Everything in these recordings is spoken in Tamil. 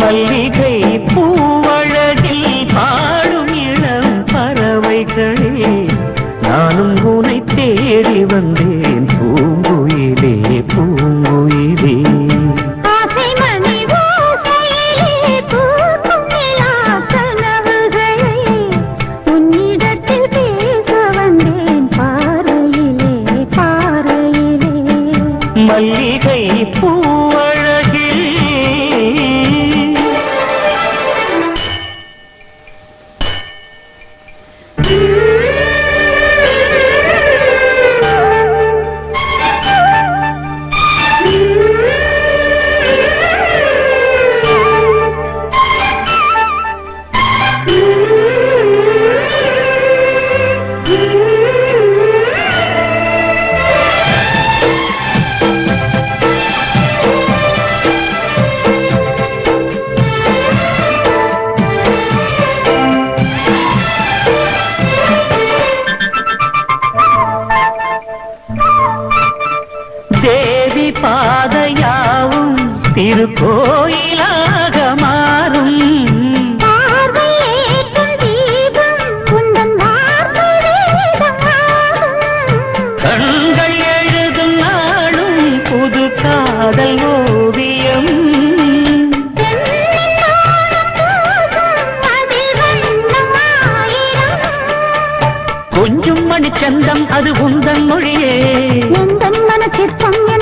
மல்லிகை பூவழகில் பாடும் இளம் பறவைகளே நானும் உனை தேடி வந்தேன். பூங்குயிலே பூங்குயிலே. ஆசை பாதையாவும் திருக்கோயிலாக மாறும். கண்கள் எழுதும் நாளும் புது காதல் ஓவியம். கொஞ்சம் மணிச்சந்தம் அது உந்தன் மொழியே. எந்தன் மனச்சிற்பம் என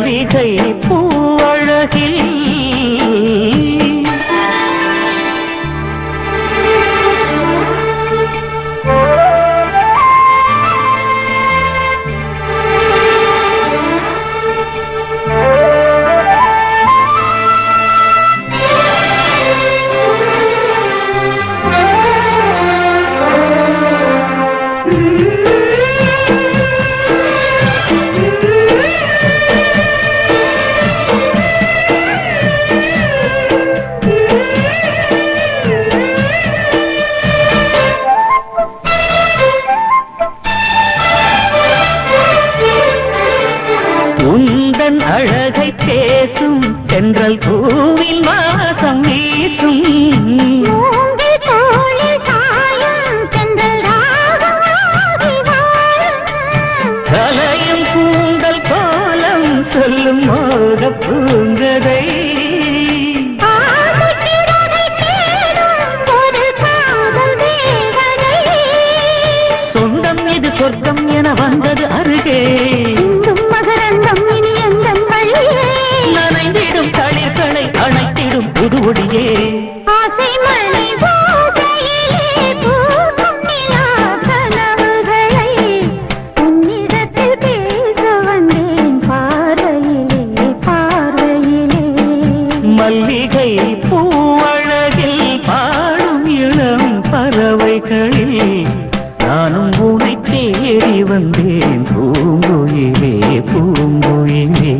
மல்லிகை உந்தன் அழகை பேசும் தென்றல் பூவின் வாசம். வீசும் கலையும் கூந்தல் கோலம் சொல்லும் மோக பூங்கதை. மல்லிகை பூவழகில் பாடும் இளம் பறவைகளில் நானும் உனை தேடி வந்தேன் பூங்குயிலே பூங்குயிலே.